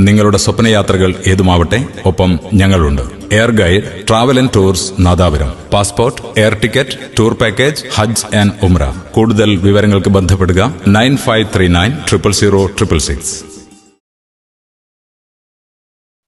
നിങ്ങളുടെ സ്വപ്നയാത്രകൾ ഏതുമാവട്ടെ ഒപ്പം ഞങ്ങളുണ്ട്. Air Guide Travel and Tours Nadapuram. Passport air ticket tour package Hajj and Umrah കൂടുതൽ വിവരങ്ങൾക്ക് ബന്ധപ്പെടുക nine five three nine triple zero triple six.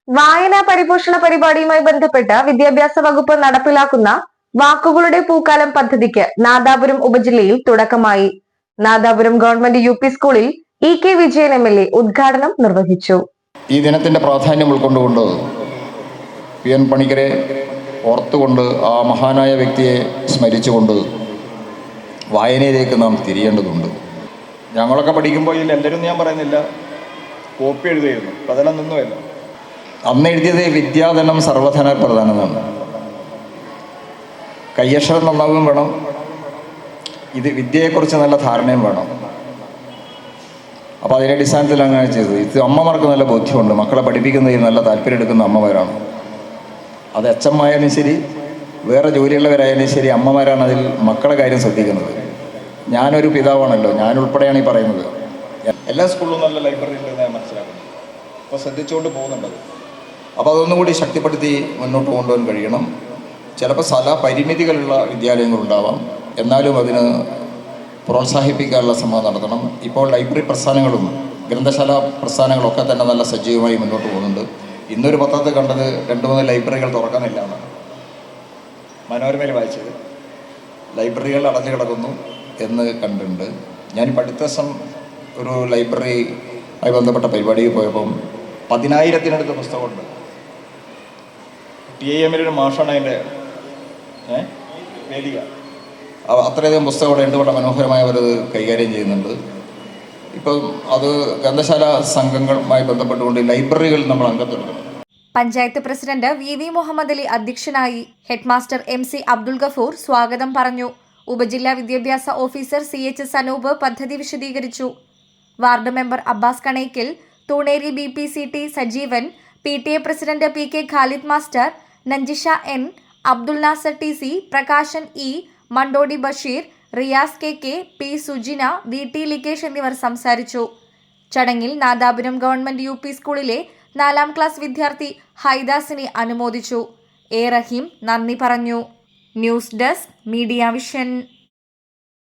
വായനാ പരിപോഷണ പരിപാടിയുമായി ബന്ധപ്പെട്ട് വിദ്യാഭ്യാസ വകുപ്പ് നടപ്പിലാക്കുന്ന വാക്കുകളുടെ പൂക്കാലം പദ്ധതിക്ക് നാദാപുരം ഉപജില്ലയിൽ തുടക്കമായി. നാദാപുരം ഗവൺമെന്റ് യു സ്കൂളിൽ E K Vijayan M L A ഉദ്ഘാടനം നിർവഹിച്ചു. ഈ ദിനത്തിന്റെ പ്രാധാന്യം ഉൾക്കൊണ്ടുകൊണ്ട് പി എൻ പണിക്കരെ ഓർത്തുകൊണ്ട് ആ മഹാനായ വ്യക്തിയെ സ്മരിച്ചുകൊണ്ട് വായനയിലേക്ക് നാം തിരിയേണ്ടതുണ്ട്. ഞങ്ങളൊക്കെ പഠിക്കുമ്പോൾ ഇതിൽ എല്ലാവരും ഞാൻ പറയുന്നില്ല. കോപ്പി എഴുതിയിരുന്നു. അപ്പം അതെല്ലാം നിന്നുമല്ല അന്ന് എഴുതിയത് വിദ്യാധനം സർവധന പ്രധാനമാണ്. കയ്യക്ഷരം നന്നാവും വേണം. ഇത് വിദ്യയെക്കുറിച്ച് നല്ല ധാരണയും വേണം. അപ്പോൾ അതിന്റെ അടിസ്ഥാനത്തിൽ അങ്ങനെ ചെയ്തത്. ഇത് അമ്മമാർക്ക് നല്ല ബോധ്യമുണ്ട്. മക്കളെ പഠിപ്പിക്കുന്നതിൽ നല്ല താല്പര്യം എടുക്കുന്ന അമ്മമാരാണ്. അത് അച്ഛന്മാരായാലും ശരി വേറെ ജോലിയുള്ളവരായാലും ശരി അമ്മമാരാണ് അതിൽ മക്കളെ കാര്യം ശ്രദ്ധിക്കുന്നത്. ഞാനൊരു പിതാവാണല്ലോ ഞാൻ ഉൾപ്പെടെയാണ് ഈ പറയുന്നത്. എല്ലാ സ്കൂളിലും നല്ല ലൈബ്രറി ഉണ്ടെന്ന് ഞാൻ മനസ്സിലാക്കുന്നു. അപ്പോൾ ശ്രദ്ധിച്ചുകൊണ്ട് പോകുന്നുണ്ട്. അപ്പോൾ അതൊന്നും കൂടി ശക്തിപ്പെടുത്തി മുന്നോട്ട് കൊണ്ടുപോകാൻ കഴിയണം. ചിലപ്പോൾ സ്ഥല പരിമിതികളുള്ള വിദ്യാലയങ്ങളുണ്ടാവാം. എന്നാലും അതിന് പ്രോത്സാഹിപ്പിക്കാനുള്ള ശ്രമം നടത്തണം. ഇപ്പോൾ ലൈബ്രറി പ്രസ്ഥാനങ്ങളും ഗ്രന്ഥശാല പ്രസ്ഥാനങ്ങളും ഒക്കെ തന്നെ നല്ല സജീവമായി മുന്നോട്ട് പോകുന്നുണ്ട്. ഇന്നൊരു പത്രത്തിൽ കണ്ടത് രണ്ട് മൂന്ന് ലൈബ്രറികൾ തുറക്കുന്നില്ല മനോരമയിൽ വായിച്ചത്. ലൈബ്രറികൾ അടഞ്ഞു കിടക്കുന്നു എന്ന് കണ്ടിട്ടുണ്ട്. ഞാൻ അടുത്ത ദിവസം ഒരു ലൈബ്രറി ആയി ബന്ധപ്പെട്ട പരിപാടിയിൽ പോയപ്പം പതിനായിരത്തിനടുത്ത് പുസ്തകമുണ്ട്. ടി എമ്മിലൊരു മാഷാണ് അതിന്റെ ഏ വേദിക. അത്രയധികം പുസ്തകം അവിടെ ഉണ്ട് വളരെ ഒരു കൈകാര്യം ചെയ്യുന്നുണ്ട്. ഇപ്പം അത് ഗ്രന്ഥശാല സംഘങ്ങളുമായി ബന്ധപ്പെട്ടുകൊണ്ട് ലൈബ്രറികൾ നമ്മൾ അംഗത്തെടുക്കണം panchayat president V V Muhammad Ali അധ്യക്ഷനായി headmaster M C Abdul Gafoor സ്വാഗതം പറഞ്ഞു. ഉപജില്ലാ വിദ്യാഭ്യാസ ഓഫീസർ സി എച്ച് സനൂപ് പദ്ധതി വിശദീകരിച്ചു. Ward member Abbas Kanekkil Thuneri B P C T Sajeevan P T A president P K Khalid master നഞ്ചിഷ N Abdul Nasar T C Prakashan E Mandodi Basheer Riyas K K P Sujina V T Likesh എന്നിവർ സംസാരിച്ചു. ചടങ്ങിൽ Nadapuram government U P സ്കൂളിലെ നാലാം class വിദ്യാർത്ഥി ഹൈദാസിനെ അനുമോദിച്ചു. A Raheem നന്ദി പറഞ്ഞു. News Desk Media Vision.